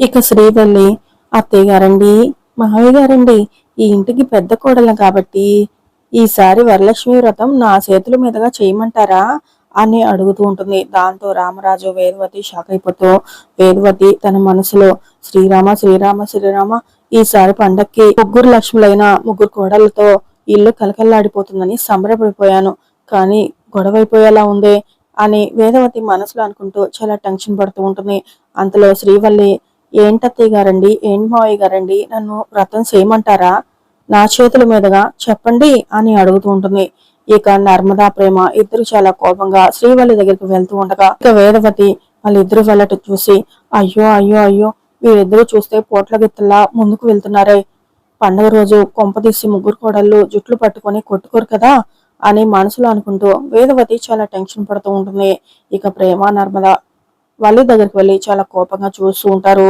ఇక శ్రీవల్లి అత్తయ్య గారండి మావయ్య గారండి ఈ ఇంటికి పెద్ద కోడలు కాబట్టి ఈసారి వరలక్ష్మి వ్రతం నా చేతుల మీదుగా చేయమంటారా అని అడుగుతూ ఉంటుంది. దాంతో రామరాజు వేదవతి షాక్ అయిపోతూ వేదవతి తన మనసులో శ్రీరామ శ్రీరామ శ్రీరామ ఈసారి పండక్కి ముగ్గురు లక్ష్ములైన ముగ్గురు కోడలతో ఇల్లు కలకల్లాడిపోతుందని సంబరపడిపోయాను. కానీ గొడవైపోయేలా ఉందే అని వేదవతి మనసులో అనుకుంటూ చాలా టెన్షన్ పడుతూ ఉంటుంది. అంతలో శ్రీవల్లి ఏంటత్తయ్య గారండి? ఏం మావయ్య గారండి? నన్ను వ్రతం చేయమంటారా? నా చేతుల మీదుగా చెప్పండి అని అడుగుతూ ఉంటుంది. ఇక నర్మదా ప్రేమ ఇద్దరు చాలా కోపంగా శ్రీవల్లి దగ్గరికి వెళ్తూ ఉండగా ఇక వేదవతి వాళ్ళిద్దరు వెళ్ళటం చూసి అయ్యో అయ్యో అయ్యో వీరిద్దరూ చూస్తే పోట్ల గిత్తల్లా ముందుకు వెళ్తున్నారే. పండగ రోజు కొంపదీసి ముగ్గురు కోడళ్ళు జుట్లు పట్టుకొని కొట్టుకోరు కదా అని మనసులో అనుకుంటూ వేదవతి చాలా టెన్షన్ పడుతూ ఉంటుంది. ఇక ప్రేమ నర్మద వాళ్ళ దగ్గరికి వెళ్ళి చాలా కోపంగా చూస్తూ ఉంటారు.